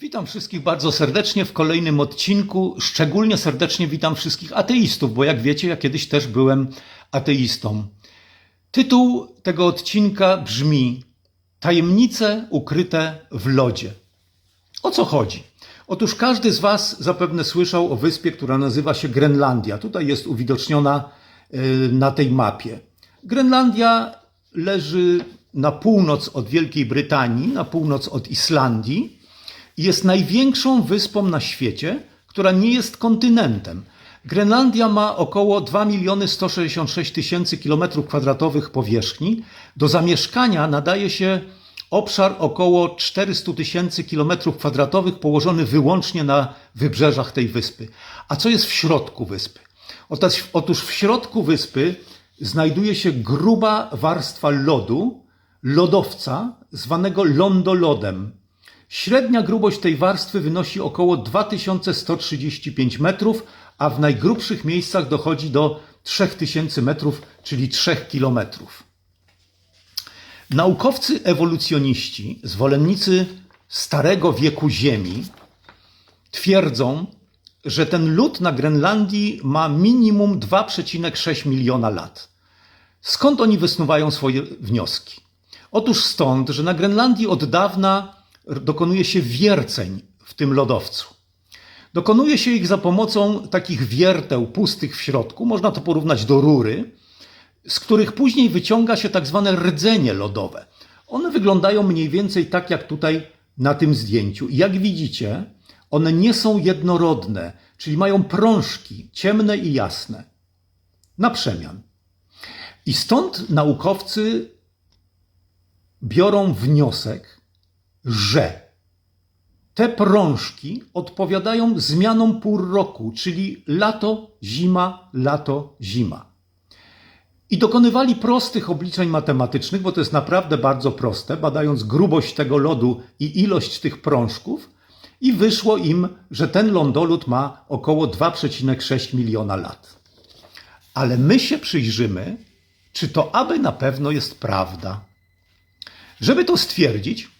Witam wszystkich bardzo serdecznie w kolejnym odcinku. Szczególnie serdecznie witam wszystkich ateistów, bo jak wiecie, ja kiedyś też byłem ateistą. Tytuł tego odcinka brzmi Tajemnice ukryte w lodzie. O co chodzi? Otóż każdy z Was zapewne słyszał o wyspie, która nazywa się Grenlandia. Tutaj jest uwidoczniona y, na tej mapie. Grenlandia leży na północ od Wielkiej Brytanii, na północ od Islandii jest największą wyspą na świecie, która nie jest kontynentem. Grenlandia ma około 2 miliony 166 tysięcy kilometrów kwadratowych powierzchni. Do zamieszkania nadaje się obszar około 400 tysięcy kilometrów kwadratowych położony wyłącznie na wybrzeżach tej wyspy. A co jest w środku wyspy? Otóż- Otóż w środku wyspy znajduje się gruba warstwa lodu, lodowca zwanego lądolodem. Średnia grubość tej warstwy wynosi około 2135 metrów, a w najgrubszych miejscach dochodzi do 3000 metrów, czyli 3 kilometrów. Naukowcy ewolucjoniści, zwolennicy starego wieku Ziemi, twierdzą, że ten lód na Grenlandii ma minimum 2,6 miliona lat. Skąd oni wysnuwają swoje wnioski? Otóż stąd, że na Grenlandii od dawna dokonuje się wierceń w tym lodowcu. Dokonuje się ich za pomocą takich wierteł pustych w środku, można to porównać do rury, z których później wyciąga się tak zwane rdzenie lodowe. One wyglądają mniej więcej tak jak tutaj na tym zdjęciu. Jak widzicie, one nie są jednorodne, czyli mają prążki ciemne i jasne. Na przemian. I stąd naukowcy biorą wniosek, że te prążki odpowiadają zmianom pór roku, czyli lato, zima, lato, zima. I dokonywali prostych obliczeń matematycznych, bo to jest naprawdę bardzo proste, badając grubość tego lodu i ilość tych prążków, i wyszło im, że ten lądolód ma około 2,6 miliona lat. Ale my się przyjrzymy, czy to aby na pewno jest prawda. Żeby to stwierdzić,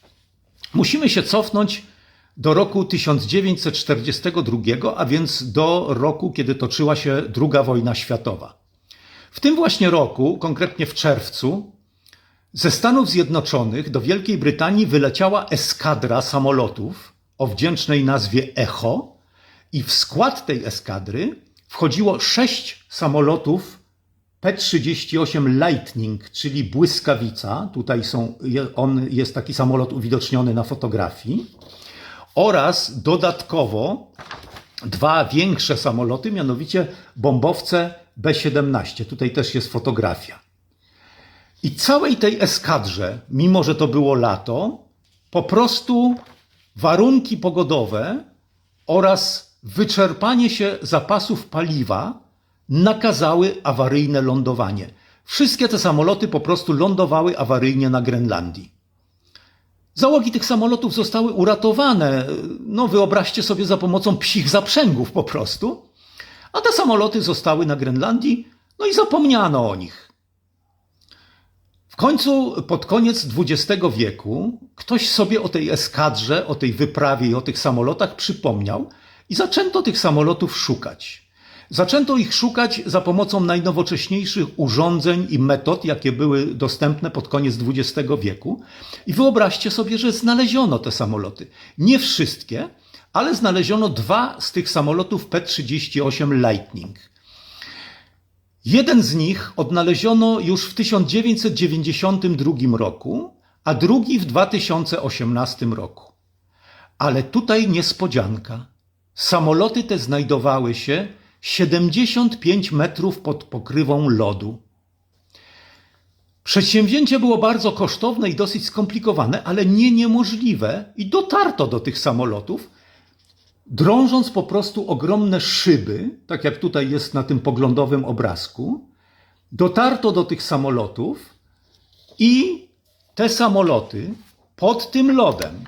musimy się cofnąć do roku 1942, a więc do roku, kiedy toczyła się II wojna światowa. W tym właśnie roku, konkretnie w czerwcu, ze Stanów Zjednoczonych do Wielkiej Brytanii wyleciała eskadra samolotów o wdzięcznej nazwie Echo i w skład tej eskadry wchodziło sześć samolotów P-38 Lightning, czyli błyskawica. Tutaj są, on jest taki samolot uwidoczniony na fotografii. Oraz dodatkowo dwa większe samoloty, mianowicie bombowce B-17. Tutaj też jest fotografia. I całej tej eskadrze, mimo że to było lato, po prostu warunki pogodowe oraz wyczerpanie się zapasów paliwa nakazały awaryjne lądowanie. Wszystkie te samoloty po prostu lądowały awaryjnie na Grenlandii. Załogi tych samolotów zostały uratowane, no wyobraźcie sobie, za pomocą psich zaprzęgów po prostu, a te samoloty zostały na Grenlandii, no i zapomniano o nich. W końcu, pod koniec XX wieku, ktoś sobie o tej eskadrze, o tej wyprawie i o tych samolotach przypomniał i zaczęto tych samolotów szukać. Zaczęto ich szukać za pomocą najnowocześniejszych urządzeń i metod, jakie były dostępne pod koniec XX wieku. I wyobraźcie sobie, że znaleziono te samoloty. Nie wszystkie, ale znaleziono dwa z tych samolotów P-38 Lightning. Jeden z nich odnaleziono już w 1992 roku, a drugi w 2018 roku. Ale tutaj niespodzianka. Samoloty te znajdowały się 75 metrów pod pokrywą lodu. Przedsięwzięcie było bardzo kosztowne i dosyć skomplikowane, ale nie niemożliwe, i dotarto do tych samolotów, drążąc po prostu ogromne szyby, tak jak tutaj jest na tym poglądowym obrazku. Dotarto do tych samolotów i te samoloty pod tym lodem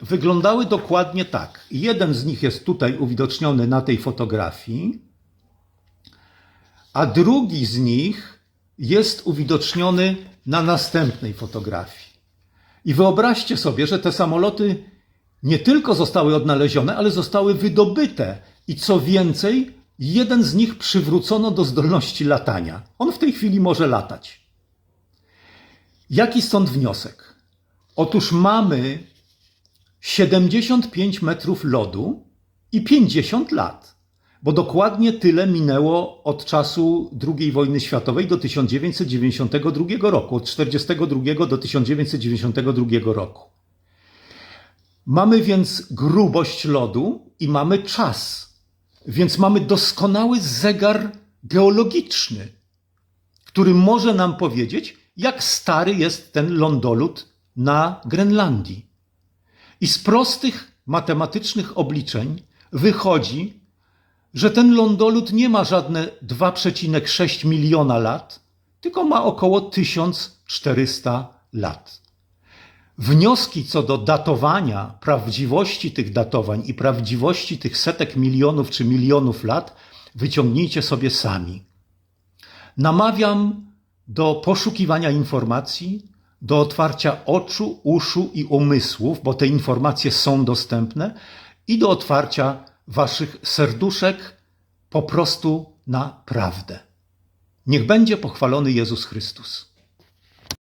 wyglądały dokładnie tak. Jeden z nich jest tutaj uwidoczniony na tej fotografii, a drugi z nich jest uwidoczniony na następnej fotografii. I wyobraźcie sobie, że te samoloty nie tylko zostały odnalezione, ale zostały wydobyte. I co więcej, jeden z nich przywrócono do zdolności latania. On w tej chwili może latać. Jaki stąd wniosek? Otóż mamy 75 metrów lodu i 50 lat, bo dokładnie tyle minęło od czasu II wojny światowej do 1992 roku, od 1942 do 1992 roku. Mamy więc grubość lodu i mamy czas, więc mamy doskonały zegar geologiczny, który może nam powiedzieć, jak stary jest ten lądolud na Grenlandii. I z prostych matematycznych obliczeń wychodzi, że ten lądolud nie ma żadne 2,6 miliona lat, tylko ma około 1400 lat. Wnioski co do datowania, prawdziwości tych datowań i prawdziwości tych setek milionów czy milionów lat wyciągnijcie sobie sami. Namawiam do poszukiwania informacji, do otwarcia oczu, uszu i umysłów, bo te informacje są dostępne, i do otwarcia waszych serduszek po prostu na prawdę. Niech będzie pochwalony Jezus Chrystus.